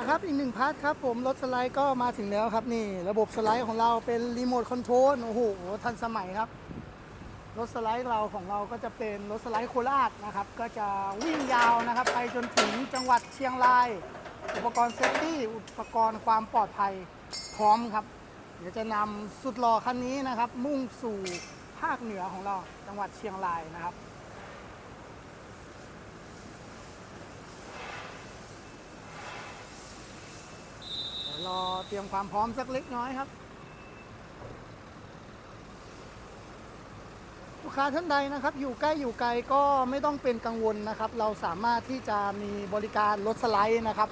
ะครับอีกหนึ่งพาร์ทครับผมรถสไลด์ก็มาถึงแล้วครับนี่ ระบบสไลด์ของเราเป็นรีโมทคอนโทรลโอ้โหทันสมัยครับ รถสไลด์เราของเราก็จะเป็นรถสไลด์โคราชนะครับ ก็จะวิ่งยาวนะครับ ไปจนถึงจังหวัดเชียงราย อุปกรณ์เซฟตี้อุปกรณ์ความปลอดภัยพร้อมครับ เดี๋ยวจะนำสุดหล่อคันนี้นะครับ มุ่งสู่ภาคเหนือของเราจังหวัดเชียงรายนะครับ เดี๋ยว รอเตรียมความพร้อมสักเล็กน้อยครับ ลูกค้าท่านใดนะครับ อยู่ใกล้อยู่ไกลก็ไม่ต้องเป็นกังวลนะครับ เราสามารถที่จะมีบริการรถสไลด์นะครับ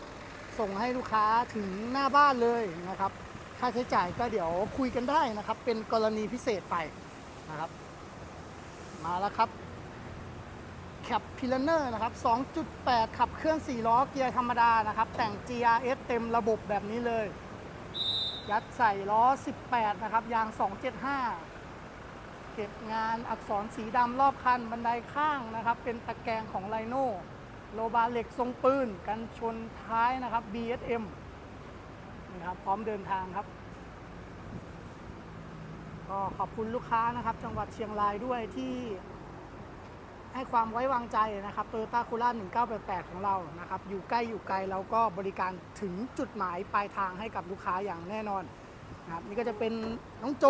ส่งให้ลูกค้าถึงหน้าบ้านเลยนะครับ ค่าใช้จ่ายก็เดี๋ยวคุยกันได้นะครับ เป็นกรณีพิเศษไปนะครับ มาแล้วครับ แคปพิลเนอร์นะครับ 2.8 ขับเคลื่อน4ล้อเกียร์ธรรมดานะครับ แต่ง GRS เต็มระบบแบบนี้เลย ยัดใส่ล้อ 18 นะครับ ยาง 275 เก็บงานอักษรสีดำรอบคัน บันไดข้างนะครับ เป็นตะแกรงของไลโน่โลบาเหล็กทรงปืน กันชนท้ายนะครับ BSM นี่ครับ พร้อมเดินทางครับ ก็ขอบคุณลูกค้านะครับ จังหวัดเชียงรายด้วยที่ ให้ความไว้วางใจนะครับโตโยต้าคูล่า1988 ของเรานะครับอยู่ใกล้อยู่ไกลเราก็บริการถึงจุดหมายปลายทางให้กับลูกค้าอย่างแน่นอนนะครับนี่ก็จะเป็นน้องโจ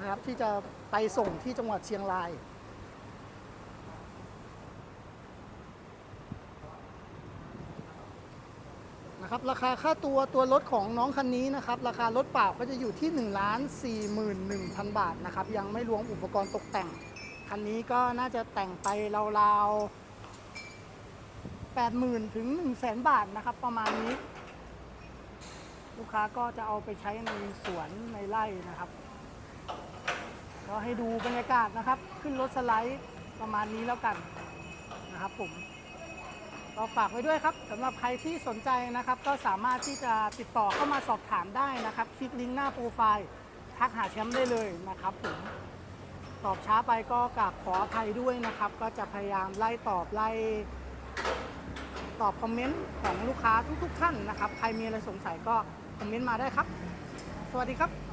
นะครับที่จะไปส่งที่จังหวัดเชียงรายนะครับราคาค่าตัวตัวรถของน้องคันนี้นะครับราคารถเปล่าก็จะอยู่ที่1นึ่งล้านสี่หมื่นหนึ่งพันบาทนะครับยังไม่รวมอุปกรณ์ตกแต่ง คันนี้ก็น่าจะแต่งไปราวๆแปดหมื่นถึงหนึ่งแสนบาทนะครับ ประมาณนี้ ลูกค้าก็จะเอาไปใช้ในสวนในไร่นะครับ ก็ให้ดูบรรยากาศนะครับ ขึ้นรถสไลด์ประมาณนี้แล้วกันนะครับผมก็ฝากไว้ด้วยครับสำหรับใครที่สนใจนะครับ ก็สามารถที่จะติดต่อเข้ามาสอบถามได้นะครับ คลิกลิงก์หน้าโปรไฟล์ ทักหาแชมป์ได้เลยนะครับผม ตอบช้าไปก็กราบขออภัยด้วยนะครับ ก็จะพยายามไล่ตอบไล่ ตอบคอมเมนต์ของลูกค้าทุกๆท่านนะครับ ใครมีอะไรสงสัยก็คอมเมนต์มาได้ครับ สวัสดีครับ